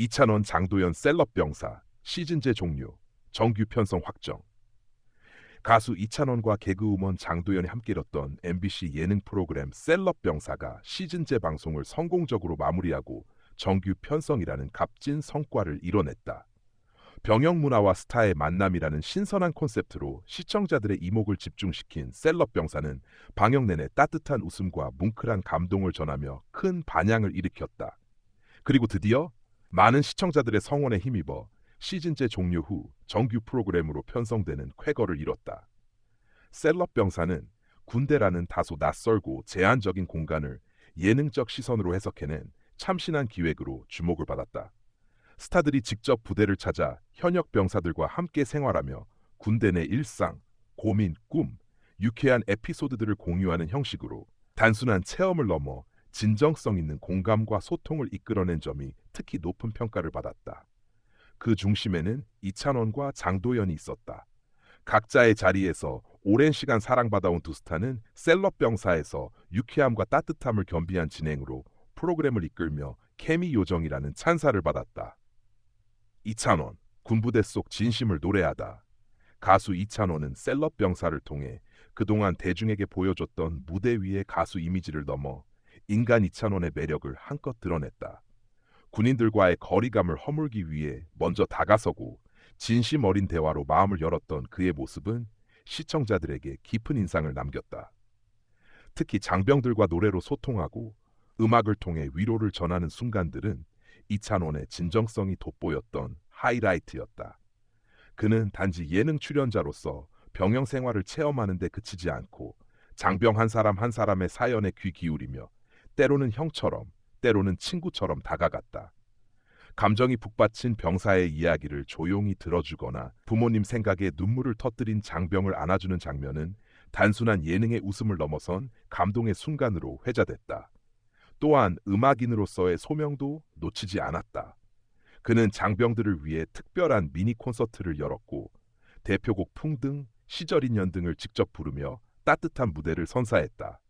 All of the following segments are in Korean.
이찬원 장도연 셀럽 병사 시즌제 종료 정규 편성 확정 가수 이찬원과 개그우먼 장도연이 함께 이뤘던 MBC 예능 프로그램 셀럽 병사가 시즌제 방송을 성공적으로 마무리하고 정규 편성이라는 값진 성과를 이뤄냈다. 병영 문화와 스타의 만남이라는 신선한 콘셉트로 시청자들의 이목을 집중시킨 셀럽 병사는 방영 내내 따뜻한 웃음과 뭉클한 감동을 전하며 큰 반향을 일으켰다. 그리고 드디어 많은 시청자들의 성원에 힘입어 시즌제 종료 후 정규 프로그램으로 편성되는 쾌거를 이뤘다. 셀럽 병사는 군대라는 다소 낯설고 제한적인 공간을 예능적 시선으로 해석해낸 참신한 기획으로 주목을 받았다. 스타들이 직접 부대를 찾아 현역 병사들과 함께 생활하며 군대 내 일상, 고민, 꿈, 유쾌한 에피소드들을 공유하는 형식으로 단순한 체험을 넘어 진정성 있는 공감과 소통을 이끌어낸 점이 특히 높은 평가를 받았다. 그 중심에는 이찬원과 장도연이 있었다. 각자의 자리에서 오랜 시간 사랑받아온 두 스타는 셀럽 병사에서 유쾌함과 따뜻함을 겸비한 진행으로 프로그램을 이끌며 케미 요정이라는 찬사를 받았다. 이찬원, 군부대 속 진심을 노래하다. 가수 이찬원은 셀럽 병사를 통해 그동안 대중에게 보여줬던 무대 위의 가수 이미지를 넘어 인간 이찬원의 매력을 한껏 드러냈다. 군인들과의 거리감을 허물기 위해 먼저 다가서고 진심 어린 대화로 마음을 열었던 그의 모습은 시청자들에게 깊은 인상을 남겼다. 특히 장병들과 노래로 소통하고 음악을 통해 위로를 전하는 순간들은 이찬원의 진정성이 돋보였던 하이라이트였다. 그는 단지 예능 출연자로서 병영 생활을 체험하는 데 그치지 않고 장병 한 사람 한 사람의 사연에 귀 기울이며 때로는 형처럼 때로는 친구처럼 다가갔다. 감정이 북받친 병사의 이야기를 조용히 들어주거나 부모님 생각에 눈물을 터뜨린 장병을 안아주는 장면은 단순한 예능의 웃음을 넘어선 감동의 순간으로 회자됐다. 또한 음악인으로서의 소명도 놓치지 않았다. 그는 장병들을 위해 특별한 미니 콘서트를 열었고 대표곡 풍등, 시절 인연 등을 직접 부르며 따뜻한 무대를 선사했다.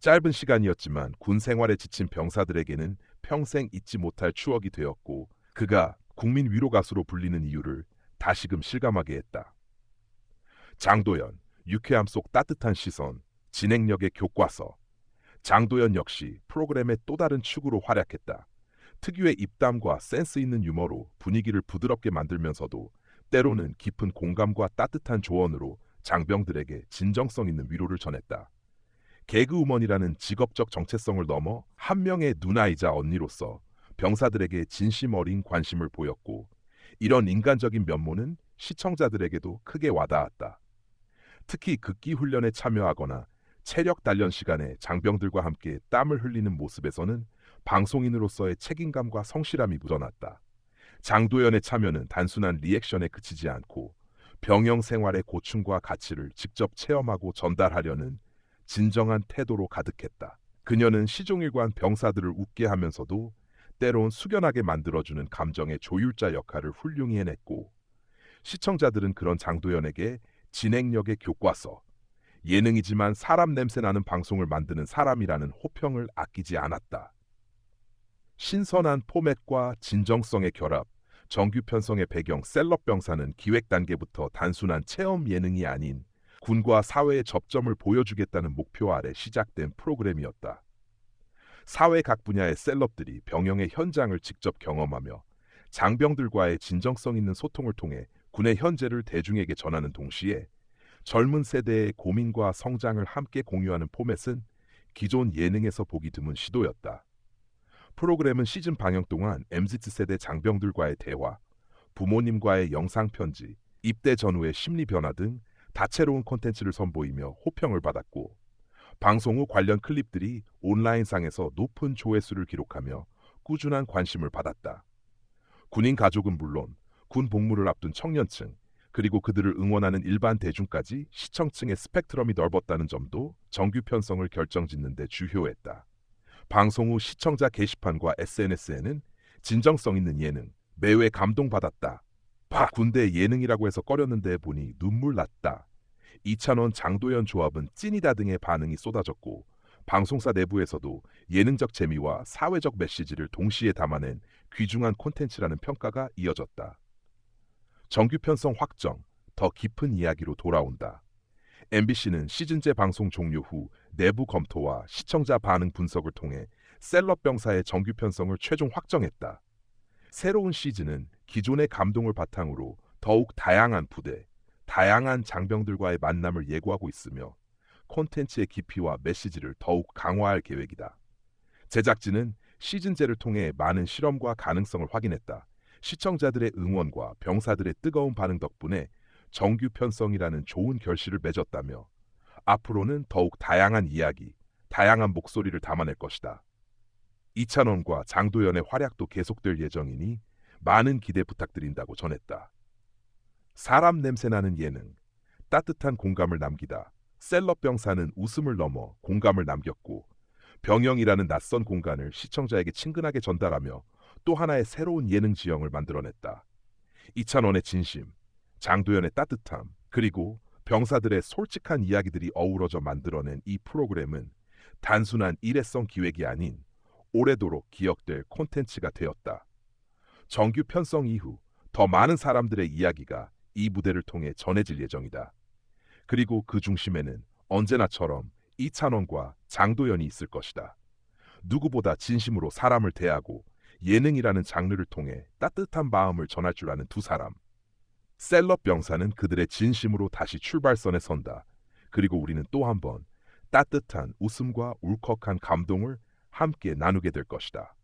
짧은 시간이었지만 군 생활에 지친 병사들에게는 평생 잊지 못할 추억이 되었고 그가 국민 위로 가수로 불리는 이유를 다시금 실감하게 했다. 장도연, 유쾌함 속 따뜻한 시선, 진행력의 교과서. 장도연 역시 프로그램의 또 다른 축으로 활약했다. 특유의 입담과 센스 있는 유머로 분위기를 부드럽게 만들면서도 때로는 깊은 공감과 따뜻한 조언으로 장병들에게 진정성 있는 위로를 전했다. 개그우먼이라는 직업적 정체성을 넘어 한 명의 누나이자 언니로서 병사들에게 진심 어린 관심을 보였고 이런 인간적인 면모는 시청자들에게도 크게 와닿았다. 특히 극기 훈련에 참여하거나 체력 단련 시간에 장병들과 함께 땀을 흘리는 모습에서는 방송인으로서의 책임감과 성실함이 묻어났다. 장도연의 참여는 단순한 리액션에 그치지 않고 병영 생활의 고충과 가치를 직접 체험하고 전달하려는 진정한 태도로 가득했다. 그녀는 시종일관 병사들을 웃게 하면서도 때론 숙연하게 만들어주는 감정의 조율자 역할을 훌륭히 해냈고 시청자들은 그런 장도연에게 진행력의 교과서, 예능이지만 사람 냄새 나는 방송을 만드는 사람이라는 호평을 아끼지 않았다. 신선한 포맷과 진정성의 결합, 정규 편성의 배경 셀럽 병사는 기획 단계부터 단순한 체험 예능이 아닌 군과 사회의 접점을 보여주겠다는 목표 아래 시작된 프로그램이었다. 사회 각 분야의 셀럽들이 병영의 현장을 직접 경험하며 장병들과의 진정성 있는 소통을 통해 군의 현재를 대중에게 전하는 동시에 젊은 세대의 고민과 성장을 함께 공유하는 포맷은 기존 예능에서 보기 드문 시도였다. 프로그램은 시즌 방영 동안 MZ 세대 장병들과의 대화, 부모님과의 영상 편지, 입대 전후의 심리 변화 등 다채로운 콘텐츠를 선보이며 호평을 받았고 방송 후 관련 클립들이 온라인상에서 높은 조회수를 기록하며 꾸준한 관심을 받았다. 군인 가족은 물론 군 복무를 앞둔 청년층 그리고 그들을 응원하는 일반 대중까지 시청층의 스펙트럼이 넓었다는 점도 정규 편성을 결정짓는 데 주효했다. 방송 후 시청자 게시판과 SNS에는 진정성 있는 예능, 매회 감동받았다. 바 군대 예능이라고 해서 꺼렸는데 보니 눈물 났다. 이찬원 장도연 조합은 찐이다 등의 반응이 쏟아졌고 방송사 내부에서도 예능적 재미와 사회적 메시지를 동시에 담아낸 귀중한 콘텐츠라는 평가가 이어졌다. 정규 편성 확정, 더 깊은 이야기로 돌아온다. MBC는 시즌제 방송 종료 후 내부 검토와 시청자 반응 분석을 통해 셀럽 병사의 정규 편성을 최종 확정했다. 새로운 시즌은 기존의 감동을 바탕으로 더욱 다양한 부대, 다양한 장병들과의 만남을 예고하고 있으며 콘텐츠의 깊이와 메시지를 더욱 강화할 계획이다. 제작진은 시즌제를 통해 많은 실험과 가능성을 확인했다. 시청자들의 응원과 병사들의 뜨거운 반응 덕분에 정규 편성이라는 좋은 결실을 맺었다며 앞으로는 더욱 다양한 이야기, 다양한 목소리를 담아낼 것이다. 이찬원과 장도연의 활약도 계속될 예정이니 많은 기대 부탁드린다고 전했다. 사람 냄새나는 예능, 따뜻한 공감을 남기다. 셀럽 병사는 웃음을 넘어 공감을 남겼고 병영이라는 낯선 공간을 시청자에게 친근하게 전달하며 또 하나의 새로운 예능 지형을 만들어냈다. 이찬원의 진심, 장도연의 따뜻함, 그리고 병사들의 솔직한 이야기들이 어우러져 만들어낸 이 프로그램은 단순한 일회성 기획이 아닌 오래도록 기억될 콘텐츠가 되었다. 정규 편성 이후 더 많은 사람들의 이야기가 이 무대를 통해 전해질 예정이다. 그리고 그 중심에는 언제나처럼 이찬원과 장도연이 있을 것이다. 누구보다 진심으로 사람을 대하고 예능이라는 장르를 통해 따뜻한 마음을 전할 줄 아는 두 사람. 셀럽 병사는 그들의 진심으로 다시 출발선에 선다. 그리고 우리는 또 한 번 따뜻한 웃음과 울컥한 감동을 함께 나누게 될 것이다.